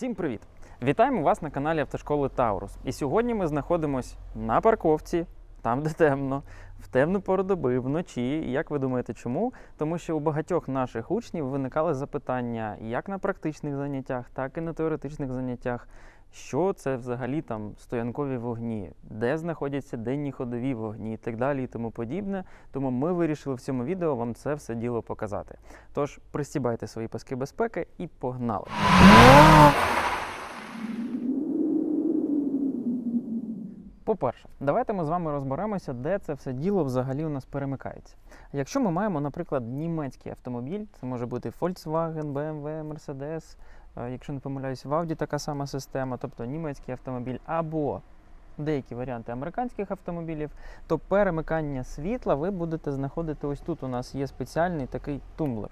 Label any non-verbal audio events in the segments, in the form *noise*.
Всім привіт! Вітаємо вас на каналі Автошколи Таурус. І сьогодні ми знаходимося на парковці, там, де темно, в темну пору доби, вночі. Як ви думаєте, чому? Тому що у багатьох наших учнів виникали запитання як на практичних заняттях, так і на теоретичних заняттях. Що це взагалі там стоянкові вогні, де знаходяться денні ходові вогні і так далі і тому подібне. Тому ми вирішили в цьому відео вам це все діло показати. Тож пристібайте свої паски безпеки і погнали. По-перше, давайте ми з вами розберемося, де це все діло взагалі у нас перемикається. Якщо ми маємо, наприклад, німецький автомобіль, це може бути Volkswagen, BMW, Mercedes, якщо не помиляюсь, в Audi така сама система, тобто німецький автомобіль або деякі варіанти американських автомобілів, то перемикання світла ви будете знаходити ось тут. У нас є спеціальний такий тумблер.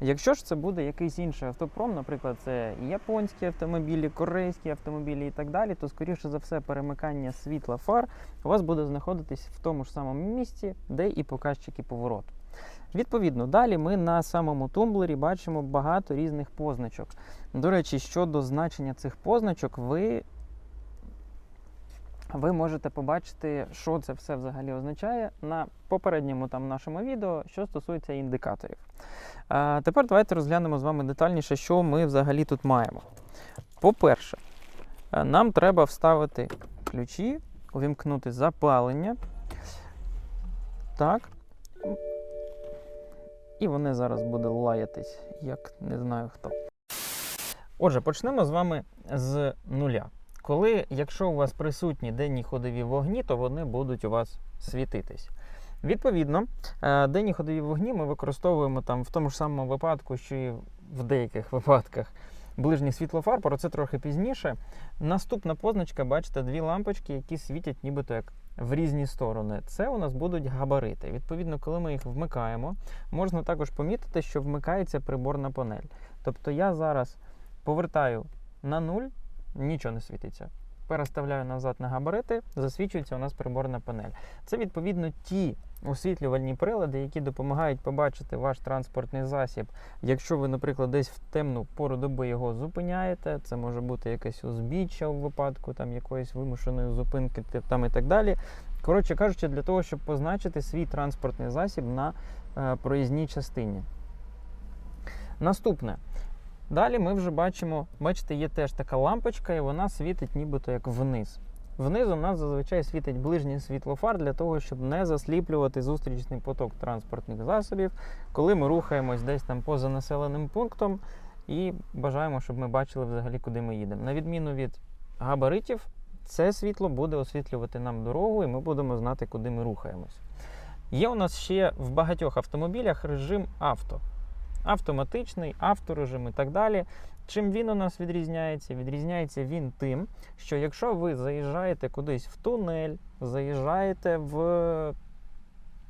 Якщо ж це буде якийсь інший автопром, наприклад, це японські автомобілі, корейські автомобілі і так далі, то скоріше за все перемикання світла фар у вас буде знаходитись в тому ж самому місці, де і показчики повороту. Відповідно, далі ми на самому тумблері бачимо багато різних позначок. До речі, щодо значення цих позначок, ви, ви можете побачити, що це все взагалі означає на попередньому там нашому відео, що стосується індикаторів. А тепер давайте розглянемо з вами детальніше, що ми взагалі тут маємо. По-перше, е, нам треба вставити ключі, увімкнути запалення. Так. І вони зараз буде лаятись, як не знаю хто. Отже, почнемо з вами з нуля. Коли, якщо у вас присутні денні ходові вогні, то вони будуть у вас світитись. Відповідно, е, денні ходові вогні ми використовуємо там в тому ж самому випадку, що і в деяких *laughs* випадках ближніх світлофар, про це трохи пізніше. Наступна позначка, бачите, дві лампочки, які світять нібито як в різні сторони. Це у нас будуть габарити. Відповідно, коли ми їх вмикаємо, можна також помітити, що вмикається приборна панель. Тобто я зараз повертаю на нуль, нічого не світиться. Переставляю назад на габарити, засвічується у нас приборна панель. Це відповідно ті освітлювальні прилади, які допомагають побачити ваш транспортний засіб. Якщо ви, наприклад, десь в темну пору доби його зупиняєте, це може бути якесь узбіччя у випадку там якоїсь вимушеної зупинки там і так далі. Коротше кажучи, для того, щоб позначити свій транспортний засіб на е, проїзній частині. Наступне. Далі ми вже бачимо, бачите, є теж така лампочка, і вона світить нібито як вниз. Вниз у нас зазвичай світить ближній світлофар для того, щоб не засліплювати зустрічний поток транспортних засобів, коли ми рухаємось десь там поза населеним пунктом і бажаємо, щоб ми бачили взагалі, куди ми їдемо. На відміну від габаритів, це світло буде освітлювати нам дорогу, і ми будемо знати, куди ми рухаємось. Є у нас ще в багатьох автомобілях режим авто автоматичний, авторежим і так далі. Чим він у нас відрізняється? Відрізняється він тим, що якщо ви заїжджаєте кудись в тунель, заїжджаєте в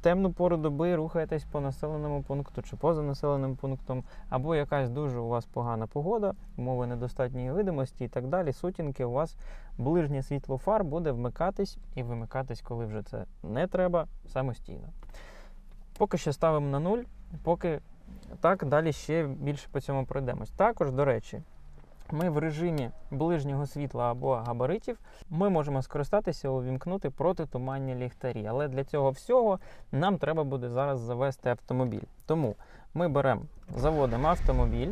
темну пору доби, рухаєтесь по населеному пункту чи поза населеним пунктом, або якась дуже у вас погана погода, умови недостатньої видимості і так далі, сутінки, у вас ближнє світло фар буде вмикатись і вимикатись, коли вже це не треба, самостійно. Поки що ставимо на нуль, поки так, далі ще більше по цьому пройдемось. Також, до речі, ми в режимі ближнього світла або габаритів ми можемо скористатися увімкнути протитуманні ліхтарі. Але для цього всього нам треба буде зараз завести автомобіль. Тому ми беремо, заводимо автомобіль.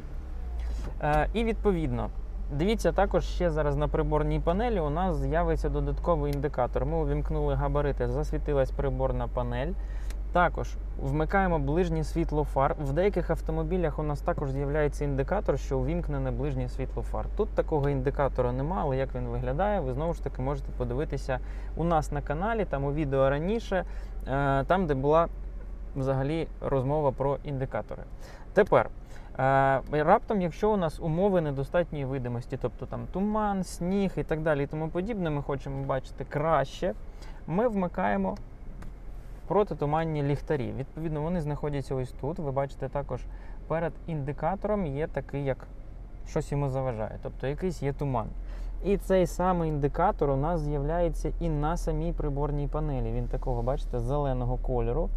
Е, і відповідно, дивіться, також ще зараз на приборній панелі у нас з'явиться додатковий індикатор. Ми увімкнули габарити, засвітилась приборна панель. Також вмикаємо ближнє світло фар. В деяких автомобілях у нас також з'являється індикатор, що увімкнене ближнє світло фар. Тут такого індикатора немає, але як він виглядає, ви знову ж таки можете подивитися у нас на каналі, там у відео раніше, е, там, де була взагалі розмова про індикатори. Тепер. е, Раптом, якщо у нас умови недостатньої видимості, тобто там туман, сніг і так далі, і тому подібне, ми хочемо бачити краще, ми вмикаємо протитуманні ліхтарі. Відповідно, вони знаходяться ось тут. Ви бачите, також перед індикатором є такий, як щось йому заважає, тобто якийсь є туман. І цей самий індикатор у нас з'являється і на самій приборній панелі. Він такого, бачите, зеленого кольору.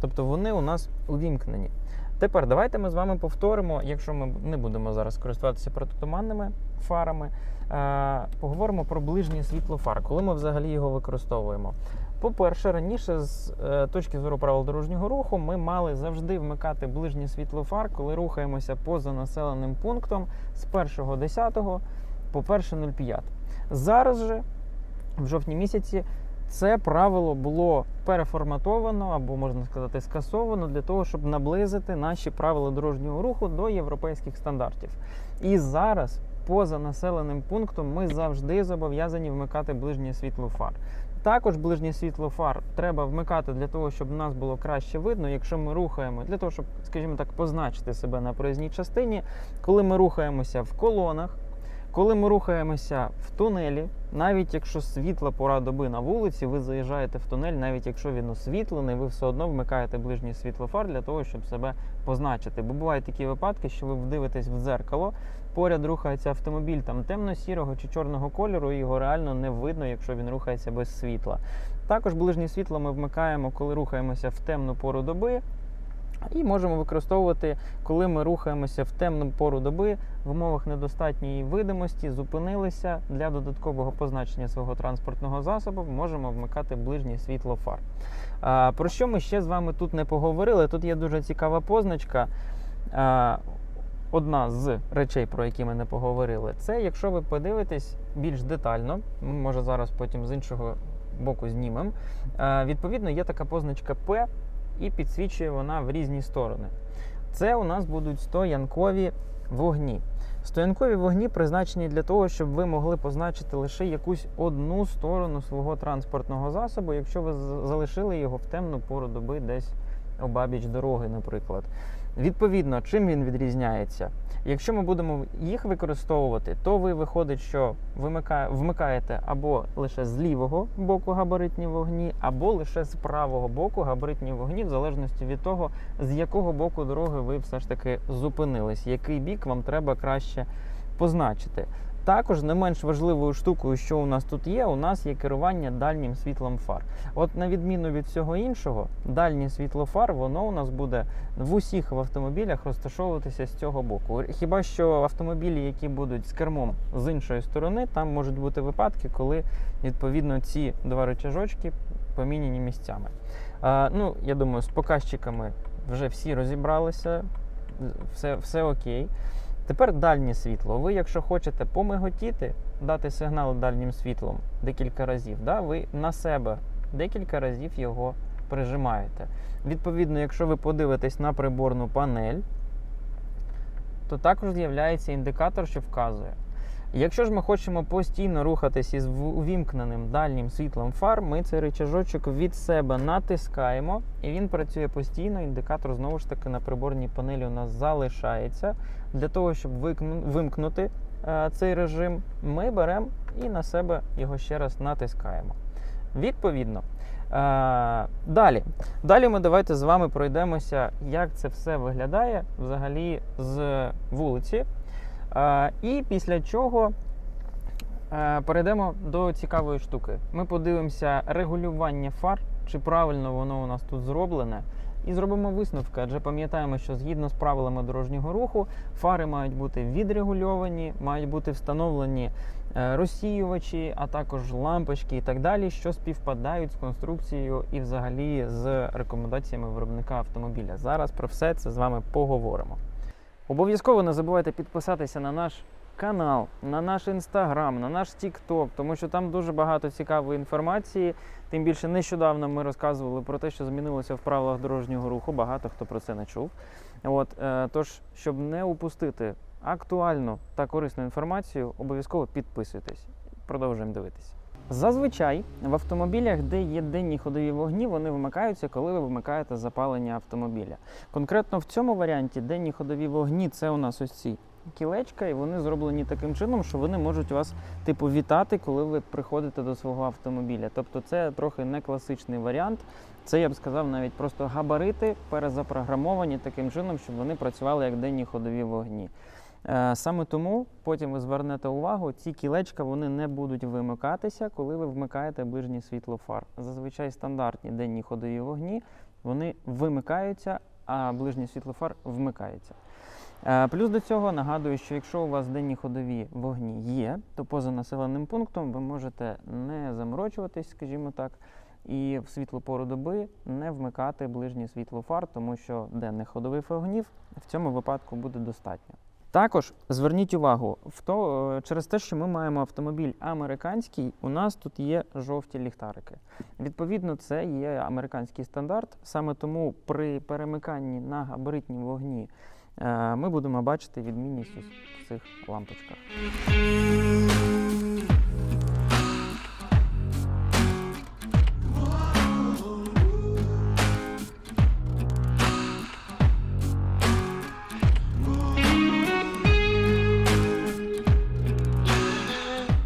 Тобто вони у нас увімкнені. Тепер давайте ми з вами повторимо, якщо ми не будемо зараз користуватися протитуманними фарами, е, поговоримо про ближнє світло фар, коли ми взагалі його використовуємо. По-перше, раніше з е, точки зору правил дорожнього руху ми мали завжди вмикати ближнє світло фар, коли рухаємося поза населеним пунктом з 1.10 по 1.05. Зараз же, в жовтні місяці, це правило було переформатовано або можна сказати скасовано для того, щоб наблизити наші правила дорожнього руху до європейських стандартів. І зараз, поза населеним пунктом, ми завжди зобов'язані вмикати ближнє світло фар. Також ближнє світло фар треба вмикати для того, щоб нас було краще видно, якщо ми рухаємо, для того, щоб, скажімо так, позначити себе на проїзній частині, коли ми рухаємося в колонах. Коли ми рухаємося в тунелі, навіть якщо світла пора доби на вулиці, ви заїжджаєте в тунель, навіть якщо він освітлений, ви все одно вмикаєте ближній світлофар для того, щоб себе позначити. Бо бувають такі випадки, що ви вдивитесь в дзеркало, поряд рухається автомобіль там темно-сірого чи чорного кольору, і його реально не видно, якщо він рухається без світла. Також ближнє світло ми вмикаємо, коли рухаємося в темну пору доби. І можемо використовувати, коли ми рухаємося в темну пору доби в умовах недостатньої видимості, зупинилися для додаткового позначення свого транспортного засобу, можемо вмикати ближнє світло фар. А, Про що ми ще з вами тут не поговорили? Тут є дуже цікава позначка. А, Одна з речей, про які ми не поговорили, це якщо ви подивитесь більш детально, ми може зараз потім з іншого боку знімемо. Відповідно, є така позначка П, і підсвічує вона в різні сторони. Це у нас будуть стоянкові вогні. Стоянкові вогні призначені для того, щоб ви могли позначити лише якусь одну сторону свого транспортного засобу, якщо ви залишили його в темну пору доби десь обабіч дороги, наприклад. Відповідно, чим він відрізняється? Якщо ми будемо їх використовувати, то ви виходить, що вмикаєте або лише з лівого боку габаритні вогні, або лише з правого боку габаритні вогні, в залежності від того, з якого боку дороги ви все ж таки зупинились, який бік вам треба краще позначити. Також не менш важливою штукою, що у нас тут є, у нас є керування дальнім світлом фар. От на відміну від всього іншого, дальнє світло фар, воно у нас буде в усіх автомобілях розташовуватися з цього боку. Хіба що автомобілі, які будуть з кермом з іншої сторони, там можуть бути випадки, коли відповідно ці два речажочки поміняні місцями. А, Ну, я думаю, з показчиками вже всі розібралися, все, все окей. Тепер дальнє світло. Ви, якщо хочете помиготіти, дати сигнал дальнім світлом декілька разів, да, ви на себе декілька разів його прижимаєте. Відповідно, якщо ви подивитесь на приборну панель, то також з'являється індикатор, що вказує. Якщо ж ми хочемо постійно рухатись із увімкненим дальнім світлом фар, ми цей рычажочок від себе натискаємо, і він працює постійно. Індикатор знову ж таки на приборній панелі у нас залишається. Для того, щоб вимкнути е, цей режим, ми беремо і на себе його ще раз натискаємо. Відповідно. Е, далі Далі ми давайте з вами пройдемося, як це все виглядає взагалі з вулиці. Е, і після чого перейдемо до цікавої штуки. Ми подивимося регулювання фар, чи правильно воно у нас тут зроблене. І зробимо висновки, адже пам'ятаємо, що згідно з правилами дорожнього руху фари мають бути відрегульовані, мають бути встановлені е, розсіювачі, а також лампочки і так далі, що співпадають з конструкцією і взагалі з рекомендаціями виробника автомобіля. Зараз про все це з вами поговоримо. Обов'язково не забувайте підписатися на наш канал, на наш інстаграм, на наш Тікток, тому що там дуже багато цікавої інформації. Тим більше нещодавно ми розказували про те, що змінилося в правилах дорожнього руху. Багато хто про це не чув. От е, тож, щоб не упустити актуальну та корисну інформацію, обов'язково підписуйтесь. Продовжуємо дивитися. Зазвичай в автомобілях, де є денні ходові вогні, вони вимикаються, коли ви вимикаєте запалення автомобіля. Конкретно в цьому варіанті денні ходові вогні це у нас ось ці кілечка, і вони зроблені таким чином, що вони можуть вас типу вітати, коли ви приходите до свого автомобіля. Тобто це трохи не класичний варіант. Це я б сказав навіть просто габарити перезапрограмовані таким чином, щоб вони працювали як денні ходові вогні. Е, саме тому потім ви звернете увагу, ці кілечка вони не будуть вимикатися, коли ви вмикаєте ближнє світло фар. Зазвичай стандартні денні ходові вогні вони вимикаються а ближній світлофар вмикається. Е, Плюс до цього нагадую, що якщо у вас денні ходові вогні є, то поза населеним пунктом ви можете не заморочуватись, скажімо так, і в світлу пору доби не вмикати ближнє світло фар, тому що денних ходових вогнів в цьому випадку буде достатньо. Також зверніть увагу, в то, е, через те, що ми маємо автомобіль американський, у нас тут є жовті ліхтарики. Відповідно, це є американський стандарт. Саме тому при перемиканні на габаритні вогні е, ми будемо бачити відмінність у цих лампочках.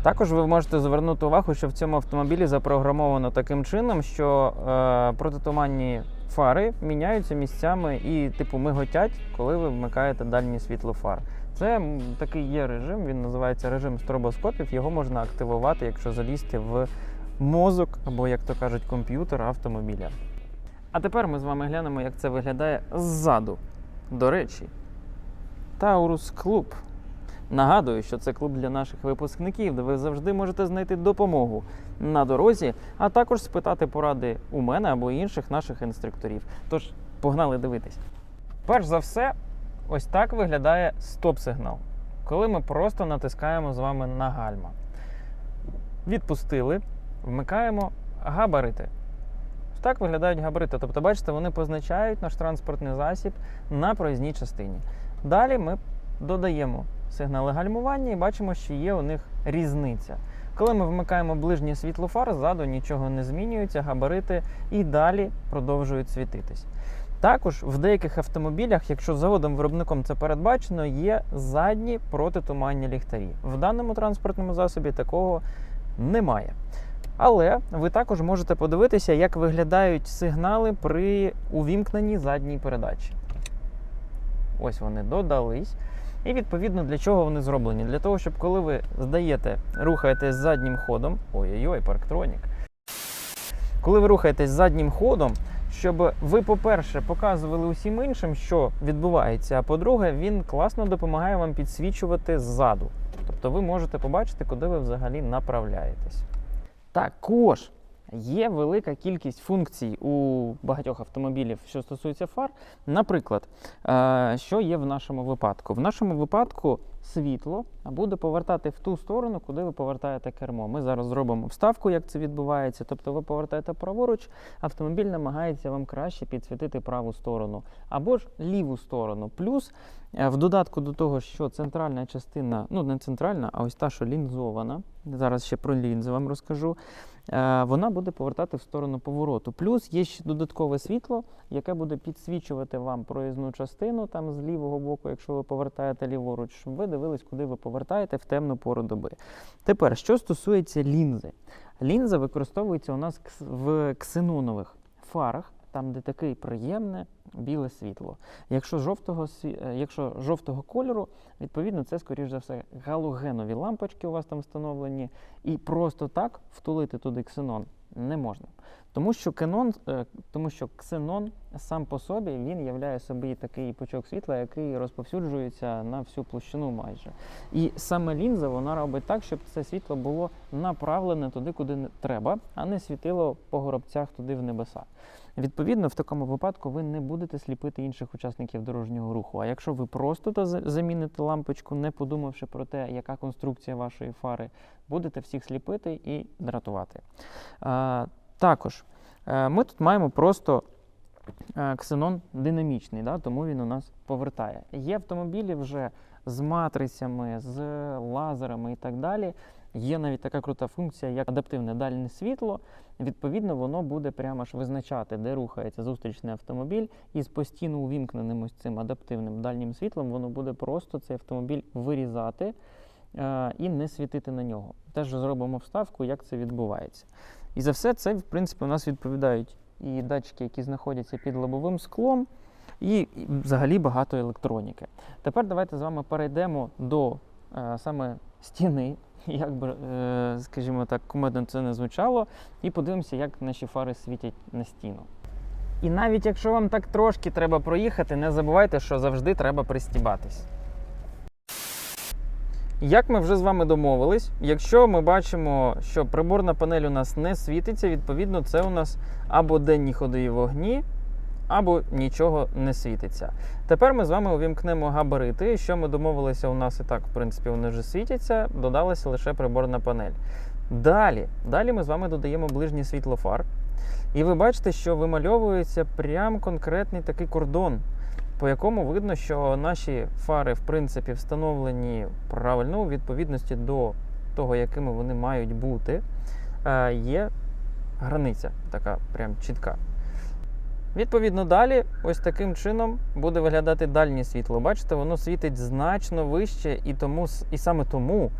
Також ви можете звернути увагу, що в цьому автомобілі запрограмовано таким чином, що е, протитуманні фари міняються місцями і, типу, миготять, коли ви вмикаєте дальнє світло фар. Це такий є режим, він називається режим стробоскопів. Його можна активувати, якщо залізти в мозок або, як то кажуть, комп'ютер автомобіля. А тепер ми з вами глянемо, як це виглядає ззаду. До речі, Таурус Клуб. Нагадую, що це клуб для наших випускників, де ви завжди можете знайти допомогу на дорозі, а також спитати поради у мене або інших наших інструкторів. Тож, погнали дивитись. Перш за все, ось так виглядає стоп-сигнал, коли ми просто натискаємо з вами на гальма. Відпустили, вмикаємо габарити. Так виглядають габарити. Тобто, бачите, вони позначають наш транспортний засіб на проїзній частині. Далі ми додаємо сигнали гальмування і бачимо, що є у них різниця. Коли ми вмикаємо ближнє світло фар, ззаду нічого не змінюється, габарити і далі продовжують світитись. Також в деяких автомобілях, якщо заводом виробником це передбачено, є задні протитуманні ліхтарі. В даному транспортному засобі такого немає. Але ви також можете подивитися, як виглядають сигнали при увімкненні задній передачі. Ось вони додались. І відповідно для чого вони зроблені? Для того, щоб коли ви здаєте, рухаєтесь заднім ходом. Ой-ой-ой, парктронік. Коли ви рухаєтесь заднім ходом, щоб ви, по-перше, показували усім іншим, що відбувається, а по-друге, він класно допомагає вам підсвічувати ззаду. Тобто ви можете побачити, куди ви взагалі направляєтесь. Також є велика кількість функцій у багатьох автомобілів, що стосується фар. Наприклад, е, що є в нашому випадку? В нашому випадку світло буде повертати в ту сторону, куди ви повертаєте кермо. Ми зараз зробимо вставку, як це відбувається. Тобто ви повертаєте праворуч, автомобіль намагається вам краще підсвітити праву сторону або ж ліву сторону. Плюс е, в додатку до того, що центральна частина, ну не центральна, а ось та, що лінзована. Зараз ще про лінзи вам розкажу. е, Вона буде повертати в сторону повороту. Плюс є ще додаткове світло, яке буде підсвічувати вам проїзну частину там з лівого боку, якщо ви повертаєте ліворуч, щоб ви дивились, куди ви повертаєте в темну пору доби. Тепер, що стосується лінзи, лінза використовується у нас в ксенонових фарах, там, де таке приємне біле світло. Якщо жовтого, е, якщо жовтого кольору, відповідно, це, скоріш за все, галогенові лампочки у вас там встановлені, і просто так втулити туди ксенон не можна. Тому що кенон, тому що ксенон сам по собі він являє собі такий пучок світла, який розповсюджується на всю площину майже. І саме лінза вона робить так, щоб це світло було направлене туди, куди треба, а не світило по горобцях туди в небеса. Відповідно, в такому випадку ви не будете сліпити інших учасників дорожнього руху. А якщо ви просто та заміните лампочку, не подумавши про те, яка конструкція вашої фари, будете всіх сліпити і дратувати. А, також е, ми тут маємо просто е, ксенон динамічний, да, тому він у нас повертає. Є автомобілі вже з матрицями, з лазерами і так далі. Є навіть така крута функція, як адаптивне дальнє світло. Відповідно, воно буде прямо ж визначати, де рухається зустрічний автомобіль, і з постійно увімкненим ось цим адаптивним дальнім світлом воно буде просто цей автомобіль вирізати е, і не світити на нього. Теж зробимо вставку, як це відбувається. І за все це, в принципі, у нас відповідають і датчики, які знаходяться під лобовим склом, і взагалі багато електроніки. Тепер давайте з вами перейдемо до е, саме стіни, *laughs* як би, е, скажімо так, кумедно це не звучало, і подивимося, як наші фари світять на стіну. І навіть якщо вам так трошки треба проїхати, не забувайте, що завжди треба пристібатись. Як ми вже з вами домовились, якщо ми бачимо, що приборна панель у нас не світиться, відповідно, це у нас або денні ходові вогні, або нічого не світиться. Тепер ми з вами увімкнемо габарити. Що ми домовилися, у нас і так, в принципі, вони вже світяться, додалася лише приборна панель. Далі, далі ми з вами додаємо ближнє світло фар. І ви бачите, що вимальовується прям конкретний такий кордон, по якому видно, що наші фари, в принципі, встановлені правильно у відповідності до того, якими вони мають бути. Е, Є границя така прям чітка. Відповідно, далі, ось таким чином буде виглядати дальнє світло. Бачите, воно світить значно вище, і, тому, і саме тому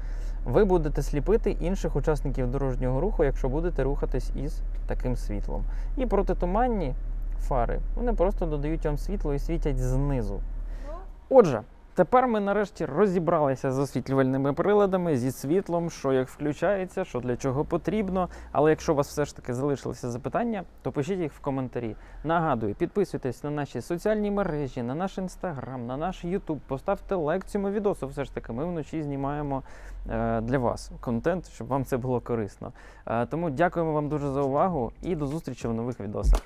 ви будете сліпити інших учасників дорожнього руху, якщо будете рухатись із таким світлом. І протитуманні фари вони просто додають вам світло і світять знизу. Отже, тепер ми нарешті розібралися з освітлювальними приладами, зі світлом, що як включається, що для чого потрібно. Але якщо у вас все ж таки залишилися запитання, то пишіть їх в коментарі. Нагадую, підписуйтесь на наші соціальні мережі, на наш інстаграм, на наш Ютуб, поставте лайк цьому відосу. Все ж таки, ми вночі знімаємо е, для вас контент, щоб вам це було корисно. Е, тому дякуємо вам дуже за увагу і до зустрічі в нових відосах.